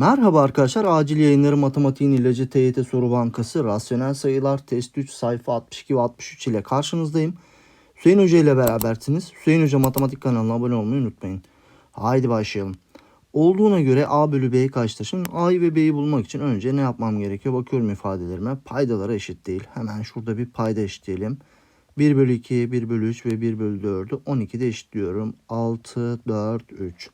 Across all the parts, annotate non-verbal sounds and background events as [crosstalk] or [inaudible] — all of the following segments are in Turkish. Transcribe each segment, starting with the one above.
Merhaba arkadaşlar. Acil yayınları matematiğin ilacı TYT soru bankası rasyonel sayılar test 3 sayfa 62 ve 63 ile karşınızdayım. Hüseyin Hoca ile berabersiniz. Hüseyin Hoca matematik kanalına abone olmayı unutmayın. Haydi başlayalım. Olduğuna göre A bölü B kaçtır? Şimdi A'yı ve B'yi bulmak için önce ne yapmam gerekiyor? Bakıyorum ifadelerime. Paydaları eşit değil. Hemen şurada bir payda eşitleyelim. 1 bölü 2, 1 bölü 3 ve 1 bölü 4'ü 12'de eşitliyorum. 6, 4, 3.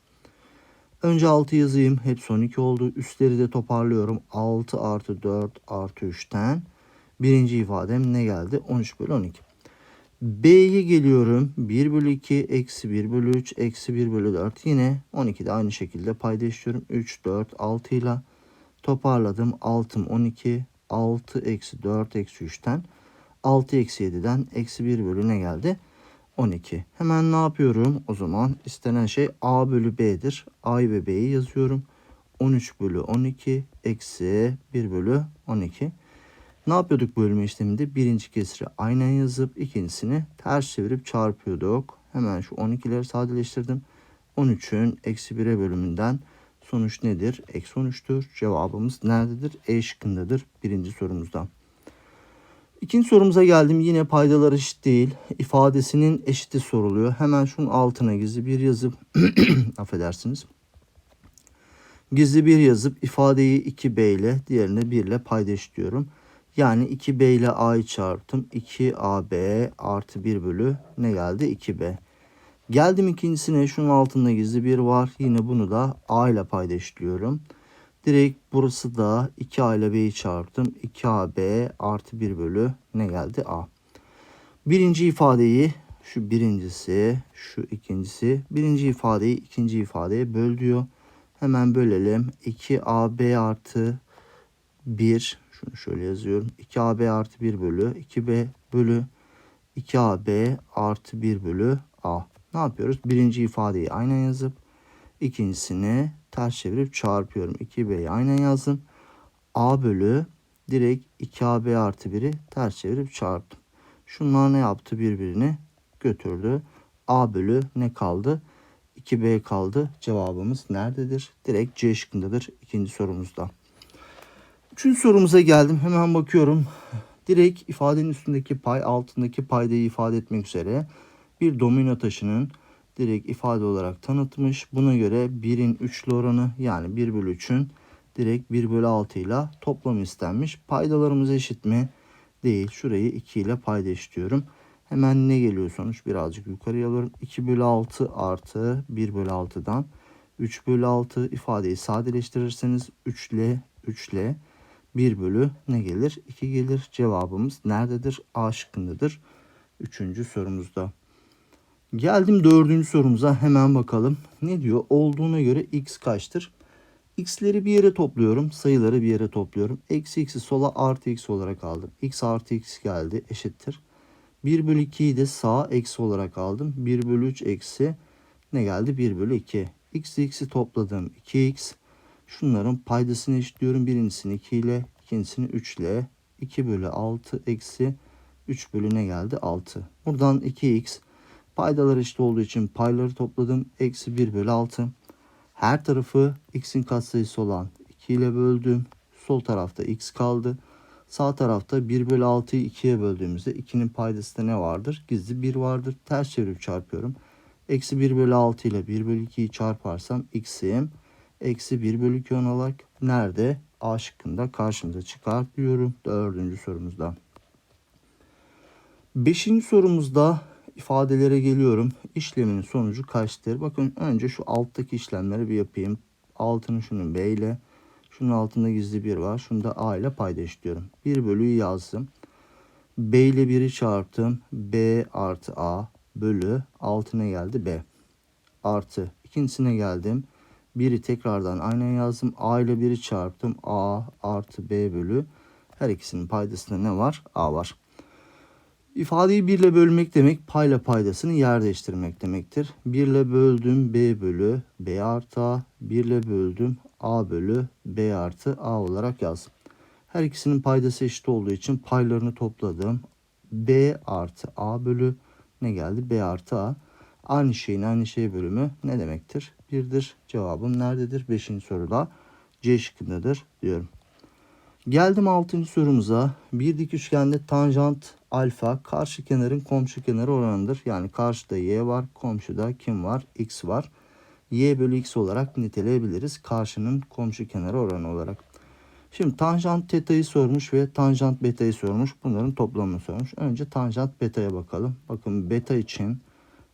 Önce 6 yazayım. Hepsi 12 oldu. Üstleri de toparlıyorum. 6 artı 4 artı 3'ten. Birinci ifadem ne geldi? 13 bölü 12. B'ye geliyorum. 1 bölü 2 eksi 1 bölü 3 eksi 1 bölü 4. Yine 12'de aynı şekilde paydaşıyorum. 3, 4, 6 ile toparladım. 6'm 12. 6 eksi 4 eksi 3'ten. 6 eksi 7'den eksi 1 bölü ne geldi? 12. Hemen ne yapıyorum? O zaman istenen şey A bölü B'dir. A'yı ve B'yi yazıyorum. 13 bölü 12 eksi 1 bölü 12. Ne yapıyorduk bölme işleminde? Birinci kesiri aynen yazıp ikincisini ters çevirip çarpıyorduk. Hemen şu 12'leri sadeleştirdim. 13'ün eksi 1'e bölümünden sonuç nedir? Eksi 13'tür. Cevabımız nerededir? E şıkkındadır birinci sorumuzda. İkinci sorumuza geldim. Yine paydalar eşit değil. İfadesinin eşiti soruluyor. Hemen şunun altına gizli bir yazıp [clears throat] affedersiniz. Gizli bir yazıp ifadeyi 2b ile diğerini 1 ile payda eşitliyorum. Yani 2b ile a'yı çarptım. 2ab artı 1 bölü ne geldi? 2b. Geldim ikincisine şunun altında gizli bir var. Yine bunu da a ile payda eşitliyorum. Direkt burası da 2a ile b'yi çarptım. 2ab artı 1 bölü ne geldi? a. Birinci ifadeyi şu birincisi, şu ikincisi. Birinci ifadeyi ikinci ifadeye böl diyor. Hemen bölelim. 2ab artı 1. Şunu şöyle yazıyorum. 2ab artı 1 bölü 2b bölü 2ab artı 1 bölü a. Ne yapıyoruz? Birinci ifadeyi aynen yazıp ikincisini ters çevirip çarpıyorum. 2b'yi aynen yazdım. a bölü direkt 2ab artı 1'i ters çevirip çarptım. Şunlar ne yaptı? Birbirini götürdü. a bölü ne kaldı? 2b kaldı. Cevabımız nerededir? Direkt C şıkkındadır ikinci sorumuzda. Üçüncü sorumuza geldim. Hemen bakıyorum. Direkt ifadenin üstündeki pay altındaki paydayı ifade etmek üzere bir domino taşının direkt ifade olarak tanıtmış. Buna göre 1'in üçlü oranı yani 1 bölü 3'ün direkt 1 bölü 6 ile toplamı istenmiş. Paydalarımız eşit mi? Değil. Şurayı 2 ile payda eşitliyorum. Hemen ne geliyor sonuç? Birazcık yukarıya alıyorum. 2 bölü 6 artı 1 bölü 6'dan 3 bölü 6 ifadeyi sadeleştirirseniz 3 ile 3 ile 1 bölü ne gelir? 2 gelir. Cevabımız nerededir? A şıkkındadır. Üçüncü sorumuzda. Geldim dördüncü sorumuza hemen bakalım. Ne diyor? Olduğuna göre x kaçtır? X'leri bir yere topluyorum. Sayıları bir yere topluyorum. Eksi x'i sola artı x olarak aldım. x artı x geldi eşittir. 1 bölü 2'yi de sağ eksi olarak aldım. 1 bölü 3 eksi ne geldi? 1 bölü 2. x x'i topladım. 2x. Şunların paydasını eşitliyorum. Birincisini 2 ile ikincisini 3 ile 2 bölü 6 eksi 3 bölü ne geldi? 6. Buradan 2x paydalar eşit olduğu için payları topladım. Eksi 1 bölü 6. Her tarafı x'in katsayısı olan 2 ile böldüm. Sol tarafta x kaldı. Sağ tarafta 1 bölü 6'yı 2'ye böldüğümüzde 2'nin paydası da ne vardır? Gizli 1 vardır. Ters çevirip çarpıyorum. Eksi 1 bölü 6 ile 1 bölü 2'yi çarparsam x'im eksi 1 bölü 2 olarak nerede? A şıkkında karşımıza çıkar diyorum. Dördüncü sorumuzda. Beşinci sorumuzda ifadelere geliyorum. İşlemin sonucu kaçtır? Bakın önce şu alttaki işlemleri bir yapayım. Altını şunun B ile. Şunun altında gizli bir var. Şunu da A ile payda eşitliyorum. 1 bölüyü yazdım. B ile 1'i çarptım. B artı A bölü altına geldi B. Artı ikincisine geldim. 1'i tekrardan aynen yazdım. A ile 1'i çarptım. A artı B bölü. Her ikisinin paydasında ne var? A var. İfadeyi 1 ile bölmek demek payla paydasını yer değiştirmek demektir. 1 ile böldüm B bölü B artı A. 1 ile böldüm A bölü B artı A olarak yazdım. Her ikisinin paydası eşit olduğu için paylarını topladım. B artı A bölü ne geldi? B artı A. Aynı şeyin aynı şey bölümü ne demektir? Birdir. Cevabım nerededir? Beşinci soruda C şıkkındadır diyorum. Geldim 6. sorumuza. Bir dik üçgende tanjant alfa karşı kenarın komşu kenarı oranıdır. Yani karşıda y var, komşuda kim var? x var. y bölü x olarak niteleyebiliriz. Karşının komşu kenarı oranı olarak. Şimdi tanjant teta'yı sormuş ve tanjant beta'yı sormuş. Bunların toplamını sormuş. Önce tanjant beta'ya bakalım. Bakın beta için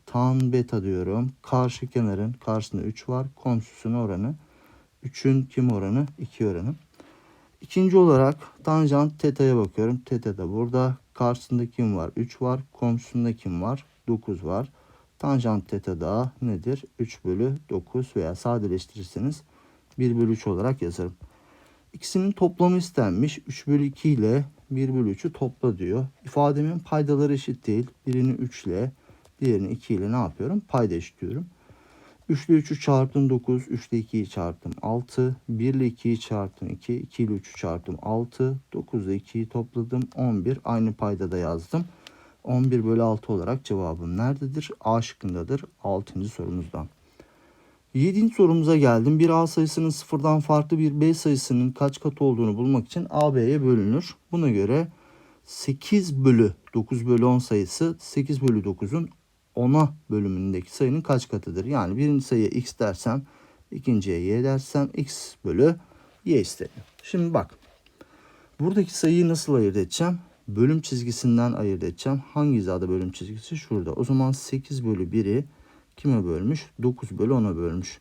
tan beta diyorum. Karşı kenarın karşısında 3 var. Komşusunun oranı. 3'ün kim oranı? 2 oranı. İkinci olarak tanjant teta'ya bakıyorum. Teta da burada. Karşısında kim var? 3 var. Komşusunda kim var? 9 var. Tanjant teta da nedir? 3 bölü 9 veya sadeleştirirseniz 1 bölü 3 olarak yazarım. İkisinin toplamı istenmiş. 3 bölü 2 ile 1 bölü 3'ü topla diyor. İfademin paydaları eşit değil. Birini 3 ile diğerini 2 ile ne yapıyorum? Payda eşitliyorum. 3 ile 3'ü çarptım 9. 3 ile 2'yi çarptım 6. 1 ile 2'yi çarptım 2. 2 ile 3'ü çarptım 6. 9 ile 2'yi topladım 11. Aynı payda da yazdım. 11 bölü 6 olarak cevabım nerededir? A şıkkındadır. 6. sorumuzdan. 7. sorumuza geldim. Bir A sayısının sıfırdan farklı bir B sayısının kaç katı olduğunu bulmak için A B'ye bölünür. Buna göre 8 bölü 9 bölü 10 sayısı 8 bölü 9'un 10'a bölümündeki sayının kaç katıdır? Yani birinci sayıya x dersem ikinciye y dersem x bölü y isterim. Şimdi bak buradaki sayıyı nasıl ayırt edeceğim? Bölüm çizgisinden ayırt edeceğim. Hangi hizada bölüm çizgisi? Şurada. O zaman 8 bölü 1'i kime bölmüş? 9 bölü 10'a bölmüş.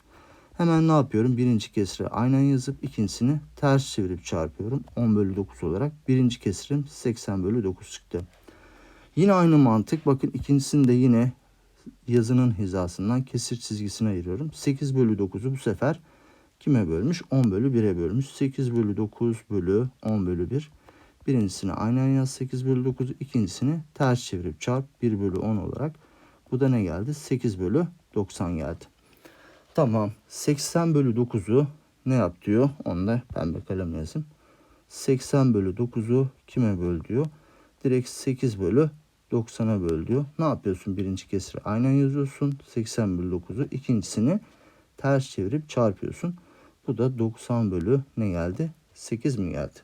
Hemen ne yapıyorum? Birinci kesri aynen yazıp ikincisini ters çevirip çarpıyorum. 10 bölü 9 olarak. Birinci kesrim 80 bölü 9 çıktı. Yine aynı mantık. Bakın ikincisini de yine yazının hizasından kesir çizgisine ayırıyorum. 8 bölü 9'u bu sefer kime bölmüş? 10 bölü 1'e bölmüş. 8 bölü 9 bölü 10 bölü 1. Birincisini aynen yaz 8 bölü 9'u. ikincisini ters çevirip çarp 1 bölü 10 olarak. Bu da ne geldi? 8 bölü 90 geldi. Tamam. 80 bölü 9'u ne yap diyor? Onu da pembe kalemle yazayım. 80 bölü 9'u kime böl diyor? Direkt 8 bölü 90'a böl diyor. Ne yapıyorsun? Birinci kesri aynen yazıyorsun. 80 bölü 9'u. ikincisini ters çevirip çarpıyorsun. Bu da 90 bölü ne geldi? 8 mi geldi?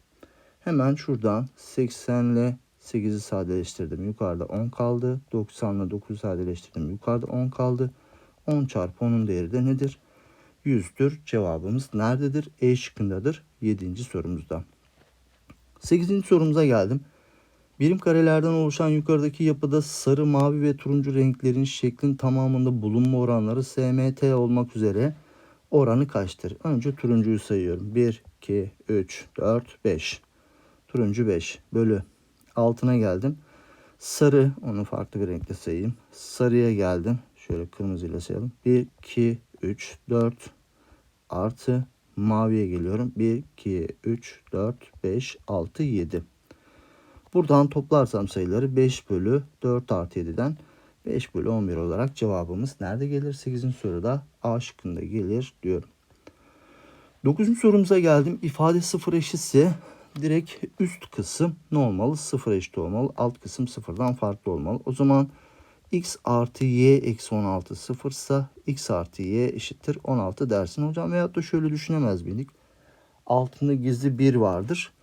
Hemen şuradan 80 ile 8'i sadeleştirdim. Yukarıda 10 kaldı. 90 ile 9'u sadeleştirdim. Yukarıda 10 kaldı. 10 çarpı 10'un değeri de nedir? 100'dür. Cevabımız nerededir? E şıkkındadır. 7. sorumuzda. 8. sorumuza geldim. Birim karelerden oluşan yukarıdaki yapıda sarı, mavi ve turuncu renklerin şeklin tamamında bulunma oranları SMT olmak üzere oranı kaçtır? Önce turuncuyu sayıyorum. 1, 2, 3, 4, 5. Turuncu 5 bölü altına geldim. Sarı onu farklı bir renkle sayayım. Sarıya geldim. Şöyle kırmızıyla sayalım. 1, 2, 3, 4 artı maviye geliyorum. 1, 2, 3, 4, 5, 6, 7. Buradan toplarsam sayıları 5 bölü 4 artı 7'den 5 bölü 11 olarak cevabımız nerede gelir? 8. soruda A şıkkında gelir diyorum. 9. sorumuza geldim. İfade sıfır eşitse direkt üst kısım ne olmalı? Sıfır eşit olmalı. Alt kısım sıfırdan farklı olmalı. O zaman x artı y eksi 16 sıfırsa x artı y eşittir 16 dersin hocam. Veyahut da şöyle düşünemez miydik? Altında gizli 1 vardır.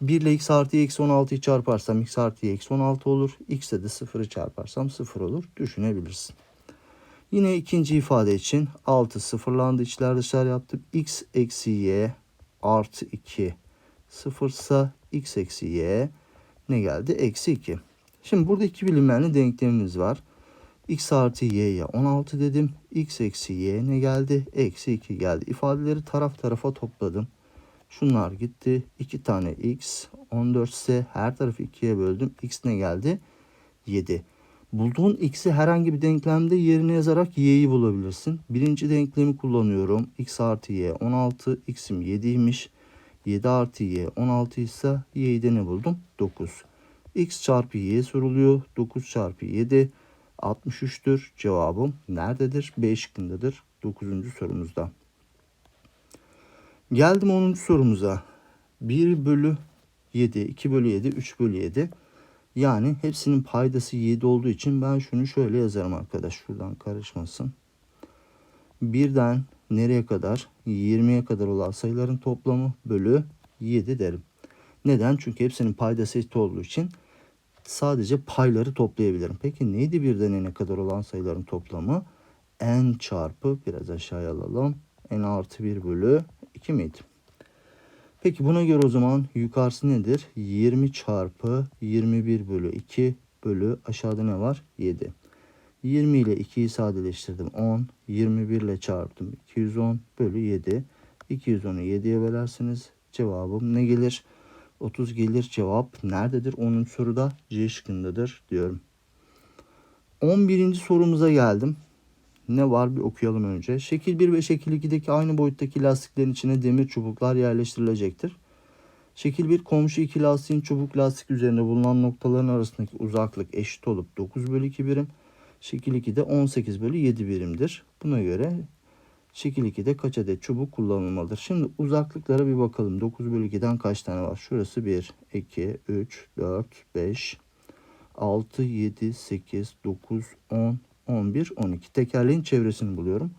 1 ile x artı eksi 16'yı çarparsam x artı eksi 16 olur. x ile de 0'ı çarparsam 0 olur. Düşünebilirsin. Yine ikinci ifade için 6 sıfırlandı. içler dışlar yaptım. x eksi y artı 2 sıfırsa x eksi y ne geldi? Eksi 2. Şimdi burada iki bilinmeyenli denklemimiz var. x artı y'ye 16 dedim. x eksi y ne geldi? Eksi 2 geldi. İfadeleri taraf tarafa topladım. Şunlar gitti. 2 tane x 14 ise her tarafı 2'ye böldüm. x ne geldi? 7. Bulduğun x'i herhangi bir denklemde yerine yazarak y'yi bulabilirsin. Birinci denklemi kullanıyorum. x artı y 16. x'im 7'ymiş. 7 artı y 16 ise y'yi de ne buldum? 9. x çarpı y soruluyor. 9 çarpı 7 63'tür. Cevabım nerededir? B şıkkındadır. 9. sorumuzda. Geldim 10. sorumuza. 1 bölü 7, 2 bölü 7, 3 bölü 7. Yani hepsinin paydası 7 olduğu için ben şunu şöyle yazarım arkadaş. Şuradan karışmasın. 1'den nereye kadar? 20'ye kadar olan sayıların toplamı bölü 7 derim. Neden? Çünkü hepsinin paydası eşit olduğu için sadece payları toplayabilirim. Peki neydi birden n'e kadar olan sayıların toplamı? n çarpı biraz aşağıya alalım. n artı 1 bölü 2 miydi? Peki buna göre o zaman yukarısı nedir? 20 çarpı 21 bölü 2 bölü aşağıda ne var? 7. 20 ile 2'yi sadeleştirdim 10. 21 ile çarptım 210 bölü 7. 210'u 7'ye bölersiniz. Cevabım ne gelir? 30 gelir. Cevap nerededir? 10. soruda C şıkkındadır diyorum. 11. sorumuza geldim. Ne var bir okuyalım önce. Şekil 1 ve şekil 2'deki aynı boyuttaki lastiklerin içine demir çubuklar yerleştirilecektir. Şekil 1 komşu iki lastiğin çubuk lastik üzerinde bulunan noktaların arasındaki uzaklık eşit olup 9 bölü 2 birim. Şekil 2'de 18 bölü 7 birimdir. Buna göre şekil 2'de kaç adet çubuk kullanılmalıdır? Şimdi uzaklıklara bir bakalım. 9 bölü 2'den kaç tane var? Şurası 1, 2, 3, 4, 5, 6, 7, 8, 9, 10, 11, 12. Tekerleğin çevresini buluyorum.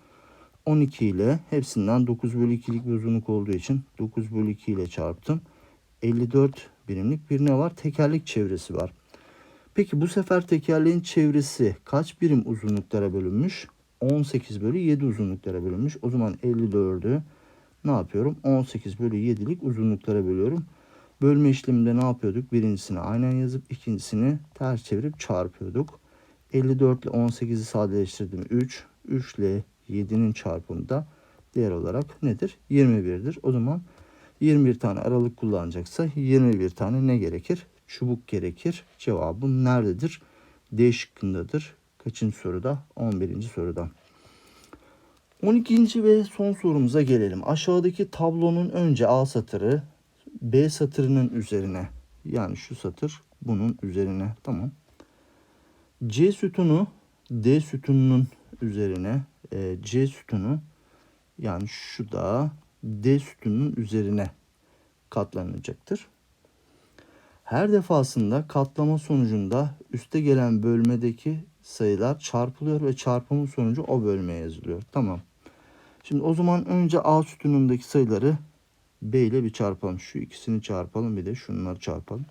12 ile hepsinden 9 bölü 2'lik bir uzunluk olduğu için 9 bölü 2 ile çarptım. 54 birimlik bir ne var? Tekerlek çevresi var. Peki bu sefer tekerleğin çevresi kaç birim uzunluklara bölünmüş? 18 bölü 7 uzunluklara bölünmüş. O zaman 54'ü ne yapıyorum? 18 bölü 7'lik uzunluklara bölüyorum. Bölme işleminde ne yapıyorduk? Birincisini aynen yazıp ikincisini ters çevirip çarpıyorduk. 54 ile 18'i sadeleştirdim 3. 3 ile 7'nin çarpımı da değer olarak nedir? 21'dir. O zaman 21 tane aralık kullanacaksa 21 tane ne gerekir? Çubuk gerekir. Cevabım nerededir? D şıkkındadır. Kaçıncı soruda? 11. soruda. 12. ve son sorumuza gelelim. Aşağıdaki tablonun önce A satırı B satırının üzerine yani şu satır bunun üzerine tamam. C sütunu D sütununun üzerine e, C sütunu yani şu da D sütununun üzerine katlanacaktır. Her defasında katlama sonucunda üste gelen bölmedeki sayılar çarpılıyor ve çarpımın sonucu o bölmeye yazılıyor. Tamam. Şimdi o zaman önce A sütunundaki sayıları B ile bir çarpalım. Şu ikisini çarpalım bir de şunları çarpalım.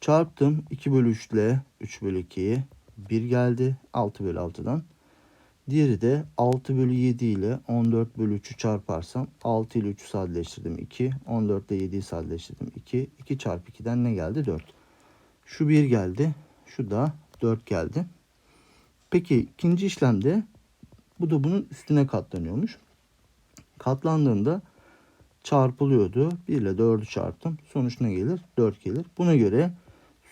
Çarptım 2 bölü 3 ile 3 bölü 2'ye 1 geldi 6 bölü 6'dan. Diğeri de 6 bölü 7 ile 14 bölü 3'ü çarparsam 6 ile 3'ü sadeleştirdim 2. 14 ile 7'yi sadeleştirdim 2. 2 çarpı 2'den ne geldi? 4. Şu 1 geldi. Şu da 4 geldi. Peki ikinci işlemde bu da bunun üstüne katlanıyormuş. Katlandığında çarpılıyordu. 1 ile 4'ü çarptım. Sonuç ne gelir? 4 gelir. Buna göre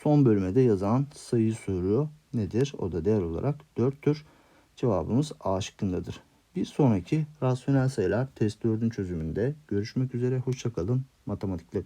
son bölmede yazan sayı soruyor. Nedir? O da değer olarak 4'tür. Cevabımız A şıkkındadır. Bir sonraki rasyonel sayılar test 4'ün çözümünde görüşmek üzere. Hoşçakalın. Matematikle kalın.